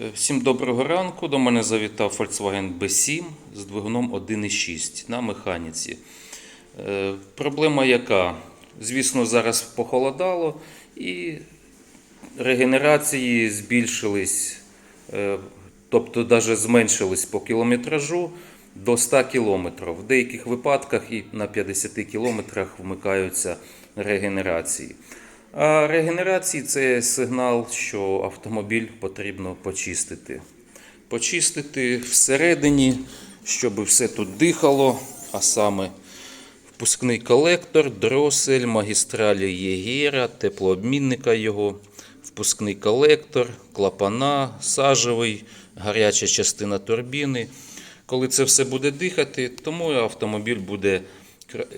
Е, Всім доброго ранку. До мене завітав Volkswagen B7 з двигуном 1.6 на механіці. Е, Проблема яка? Звісно, зараз похолодало і регенерації збільшились, е, тобто навіть зменшились по кілометражу до 100 км. В деяких випадках і на 50 км вмикаються регенерації. Регенерації це сигнал, що автомобіль потрібно почистити. Почистити всередині, щоб все тут дихало, а саме впускний колектор, дросель, магістралі Єгера, теплообмінника його, впускний колектор, клапана, сажевий, гаряча частина турбіни. Коли це все буде дихати, тому автомобіль буде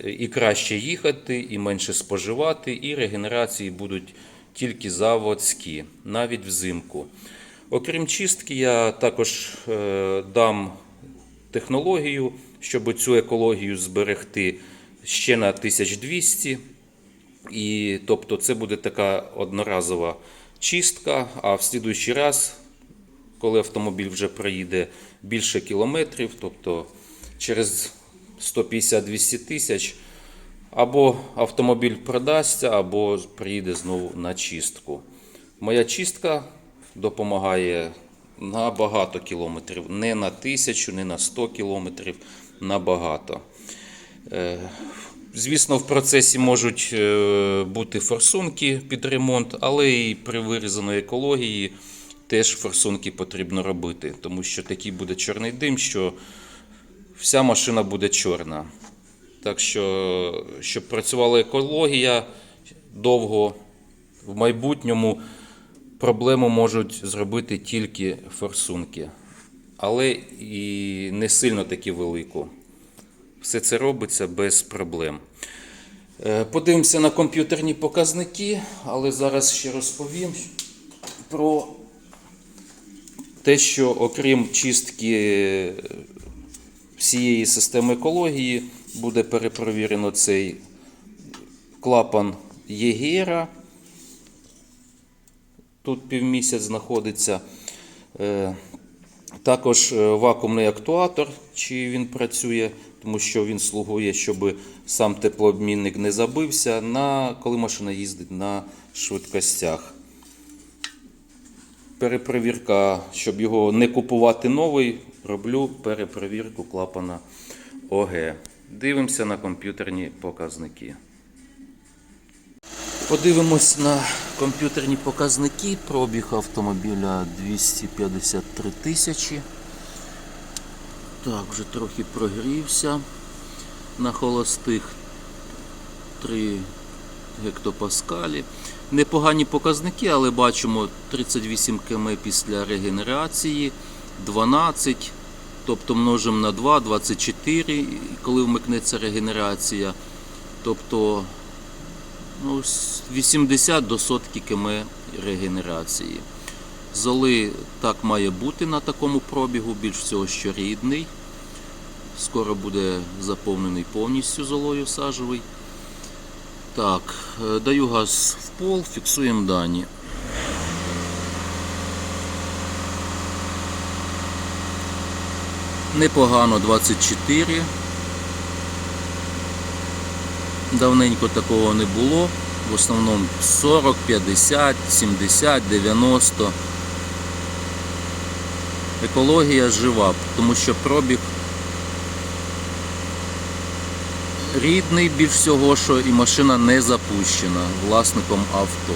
і краще їхати, і менше споживати, і регенерації будуть тільки заводські, навіть взимку. Окрім чистки, я також е, дам технологію, щоб цю екологію зберегти ще на 1200. І тобто це буде така одноразова чистка, а в слідуючий раз, коли автомобіль вже проїде більше кілометрів, тобто через 150-200 тисяч, або автомобіль продасться, або приїде знову на чистку. Моя чистка допомагає на багато кілометрів, не на тисячу, не на 100 кілометрів, на багато. Е, Звісно, в процесі можуть е, бути форсунки під ремонт, але і при вирізаної екології теж форсунки потрібно робити, тому що такий буде чорний дим, що вся машина буде чорна. Так що, щоб працювала екологія довго в майбутньому, проблему можуть зробити тільки форсунки, але і не сильно таки велику. Все це робиться без проблем. Е, Подивимося на комп'ютерні показники, але зараз ще розповім про те, що окрім чистки всієї системи екології, буде перепровірено цей клапан Єгера. Тут півмісяць знаходиться. Е, також е, вакуумний актуатор, чи він працює, тому що він слугує, щоб сам теплообмінник не забився, на, коли машина їздить на швидкостях. Перепровірка, щоб його не купувати новий, роблю перепровірку клапана ОГ. Дивимося на комп'ютерні показники. Подивимось на комп'ютерні показники. Пробіг автомобіля 253 тисячі. Так, вже трохи прогрівся. На холостих 3 гектопаскалі. Непогані показники, але бачимо 38 км після регенерації, 12, тобто множимо на 2, 24, коли вмикнеться регенерація. Тобто ну, 80 до сотки км регенерації. Золи так має бути на такому пробігу, більш всього, що рідний. Скоро буде заповнений повністю золою сажевий. Так, е, даю газ в пол, фіксуємо дані. Непогано 24. Давненько такого не було. В основному 40, 50, 70, 90. Екологія жива, тому що пробіг рідний більш всього, що і машина не запущена власником авто.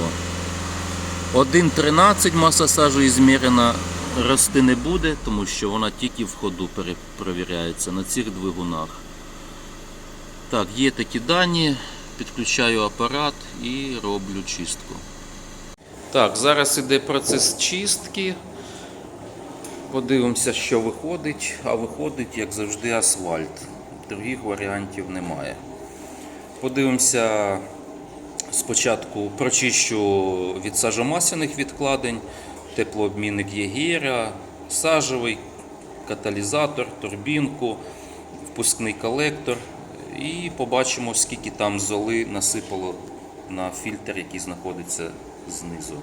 1.13 маса сажу ізмірена рости не буде, тому що вона тільки в ходу перепровіряється на цих двигунах. Так, є такі дані, підключаю апарат і роблю чистку. Так, зараз іде процес чистки. Подивимося, що виходить, а виходить, як завжди, асфальт. Других варіантів немає. Подивимося спочатку прочищу від сажомасляних відкладень, теплообмінник Єгера, сажевий, каталізатор, турбінку, впускний колектор. І побачимо, скільки там золи насипало на фільтр, який знаходиться знизу.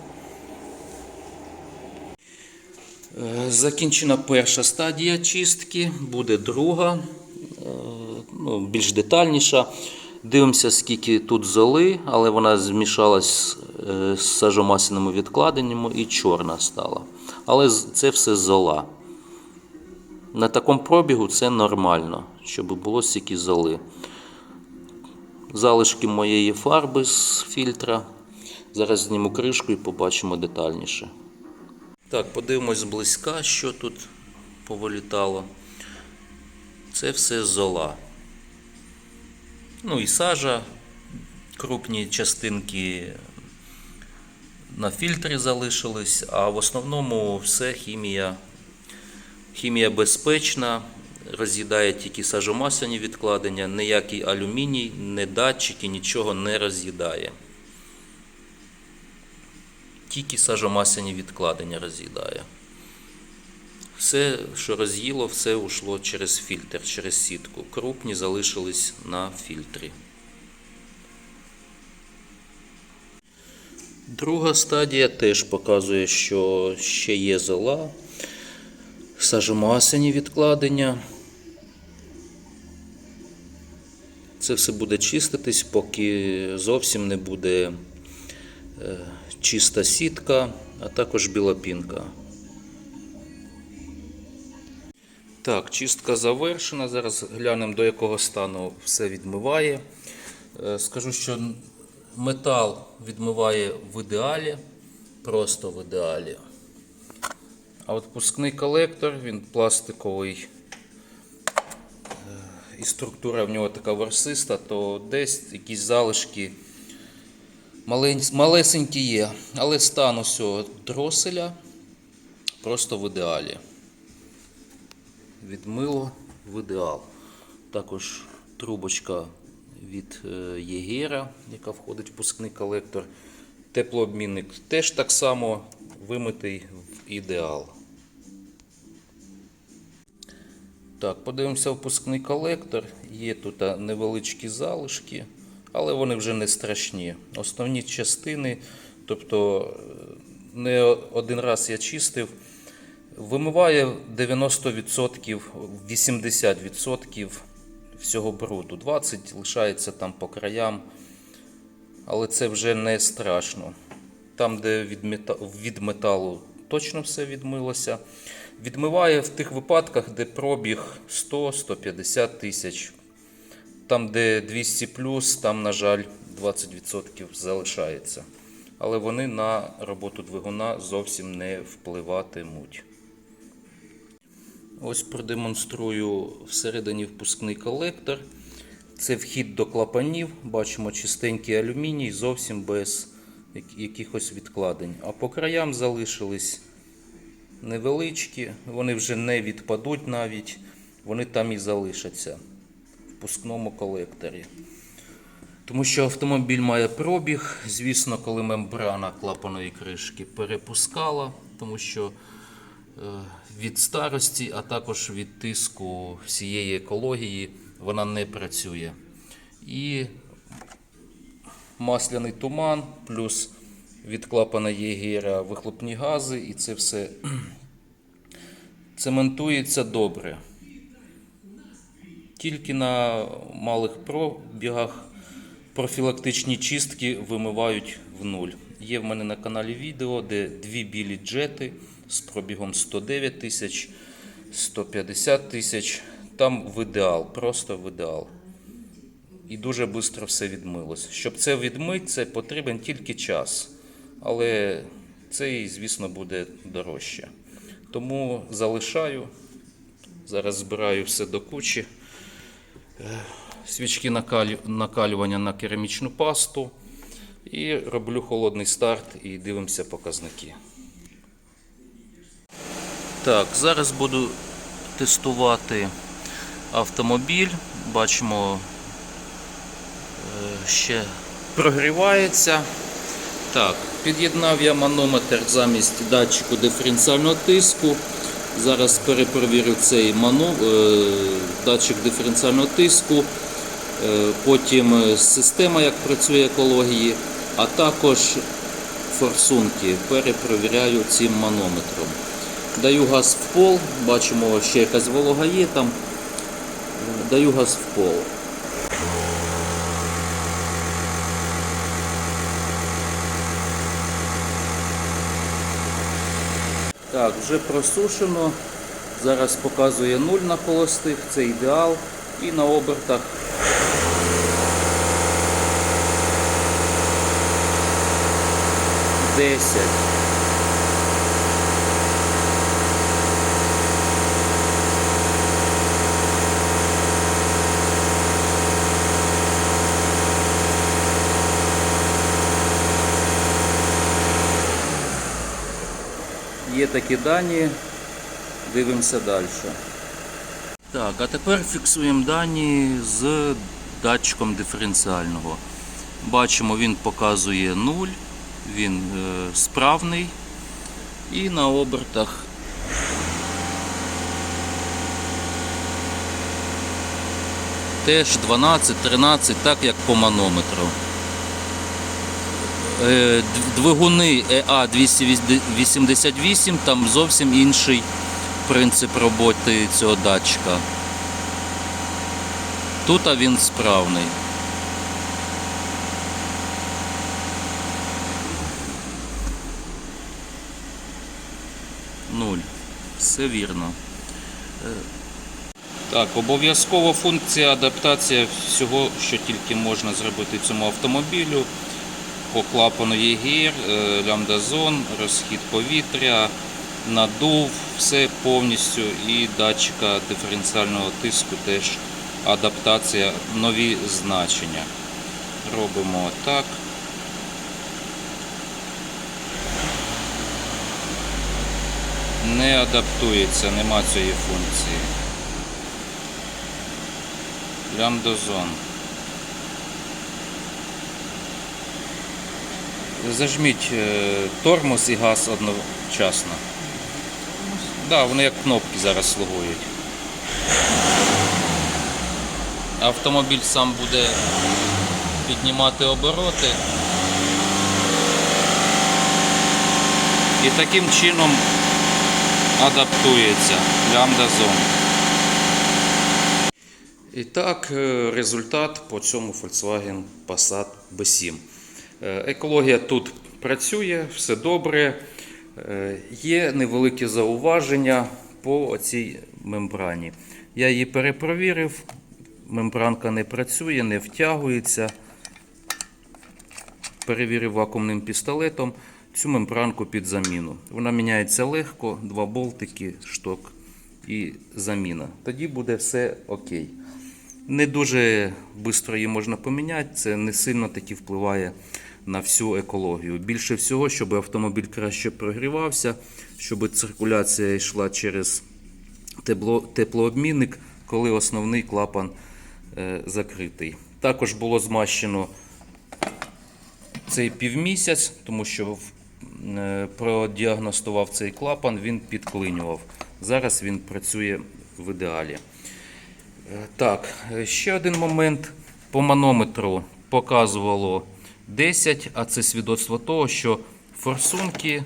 Е, Закінчена перша стадія чистки, буде друга, ну, більш детальніша. Дивимося, скільки тут золи, але вона змішалась е, з сажомасними відкладеннями і чорна стала. Але це все зола. На такому пробігу це нормально, щоб було стільки золи. Залишки моєї фарби з фільтра. Зараз зніму кришку і побачимо детальніше. Так, подивимось зблизька, що тут повилітало. Це все зола. Ну і сажа, крупні частинки на фільтрі залишились, а в основному все хімія. Хімія безпечна, роз'їдає тільки сажомасляні відкладення, ніякий алюміній, не датчики, нічого не роз'їдає. Тільки сажомасляні відкладення роз'їдає. Все, що роз'їло, все ушло через фільтр, через сітку. Крупні залишились на фільтрі. Друга стадія теж показує, що ще є зола, сажомасляні відкладення. Це все буде чиститись, поки зовсім не буде е, чиста сітка, а також біла пінка. Так, чистка завершена. Зараз глянемо, до якого стану все відмиває. Е, Скажу, що метал відмиває в ідеалі, просто в ідеалі. А от пускний колектор, він пластиковий, е, і структура в нього така ворсиста, то десь якісь залишки малесенькі є. Але стан усього дроселя просто в ідеалі. Відмило в ідеал. Також трубочка від е, Єгера, яка входить в пускний колектор. Теплообмінник теж так само вимитий в ідеал. Так, подивимося впускний колектор. Є тут невеличкі залишки, але вони вже не страшні. Основні частини, тобто е, не один раз я чистив, вимиває 90%, 80% всього бруду. 20% лишається там по краям, але це вже не страшно. Там, де від, мета... від металу точно все відмилося. Відмиває в тих випадках, де пробіг 100-150 тисяч. Там, де 200 плюс, там, на жаль, 20% залишається. Але вони на роботу двигуна зовсім не впливатимуть. Ось продемонструю всередині впускний колектор. Це вхід до клапанів. Бачимо чистенький алюміній, зовсім без якихось відкладень. А по краям залишились невеличкі, вони вже не відпадуть навіть, вони там і залишаться в впускному колекторі. Тому що автомобіль має пробіг. Звісно, коли мембрана клапаної кришки перепускала, тому що від старості, а також від тиску всієї екології вона не працює. І масляний туман, плюс від клапана Єгера вихлопні гази, і це все цементується добре. Тільки на малих пробігах профілактичні чистки вимивають в нуль. Є в мене на каналі відео, де дві білі джети з пробігом 109 тисяч, 150 тисяч. Там в ідеал, просто в ідеал. І дуже швидко все відмилось. Щоб це відмити, це потрібен тільки час. Але це, звісно, буде дорожче. Тому залишаю. Зараз збираю все до кучі. Е, Свічки накалювання на керамічну пасту. І роблю холодний старт і дивимося показники. Так, зараз буду тестувати автомобіль. Бачимо, е, ще прогрівається. Так, під'єднав я манометр замість датчику диференціального тиску. Зараз перепровірю цей ману, е, датчик диференціального тиску, е, потім система, як працює екології, а також форсунки перепровіряю цим манометром. Даю газ в пол, бачимо, ще якась волога є там. Даю газ в пол. Так, вже просушено. Зараз показує 0 на холостих, це ідеал. І на обертах. Десять. Є такі дані, дивимося далі. Так, а тепер фіксуємо дані з датчиком диференціального. Бачимо, він показує 0, він е, справний. І на обертах теж 12-13, так як по манометру. Е, Двигуни Е EA288, там зовсім інший принцип роботи цього датчика. Тут він справний. Нуль. Все вірно. Е, Так, обов'язкова функція адаптація всього, що тільки можна зробити цьому автомобілю. По клапану ЄГР, е, лямбда-зон, розхід повітря, надув, все повністю і датчика диференціального тиску теж адаптація, нові значення. Робимо так. Не адаптується, нема цієї функції. Лямбда-зон. Зажміть е, тормоз і газ одночасно. Да, вони як кнопки зараз слугують. Автомобіль сам буде піднімати обороти. І таким чином адаптується лямбда зон. І так, е, результат по цьому Volkswagen Passat B7. Е, Екологія тут працює, все добре. Е, Є невеликі зауваження по цій мембрані. Я її перепровірив, мембранка не працює, не втягується. Перевірив вакуумним пістолетом цю мембранку під заміну. Вона міняється легко, два болтики, шток і заміна. Тоді буде все окей. Не дуже швидко її можна поміняти, це не сильно таки впливає на всю екологію. Більше всього, щоб автомобіль краще прогрівався, щоб циркуляція йшла через тепло, теплообмінник, коли основний клапан е, закритий. Також було змащено цей півмісяць, тому що е, продіагностував цей клапан, він підклинював. Зараз він працює в ідеалі. Е, Так, е, ще один момент. По манометру показувало 10, а це свідоцтво того, що форсунки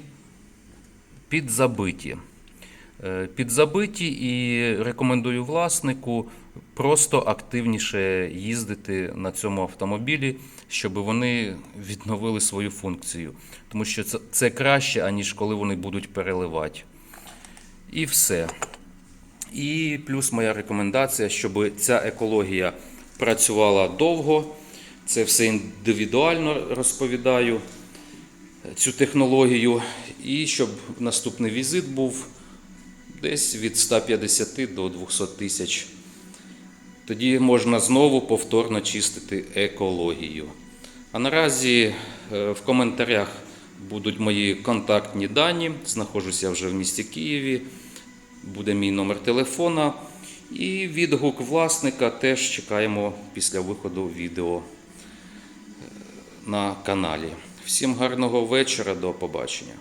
підзабиті. Е, Підзабиті і рекомендую власнику просто активніше їздити на цьому автомобілі, щоб вони відновили свою функцію. Тому що це, це краще, аніж коли вони будуть переливати. І все. І плюс моя рекомендація, щоб ця екологія працювала довго. Це все індивідуально розповідаю цю технологію. І щоб наступний візит був десь від 150 до 200 тисяч. Тоді можна знову повторно чистити екологію. А наразі е, в коментарях будуть мої контактні дані. Знаходжуся вже в місті Києві. Буде мій номер телефона. І відгук власника теж чекаємо після виходу відео е, на каналі. Всім гарного вечора, до побачення.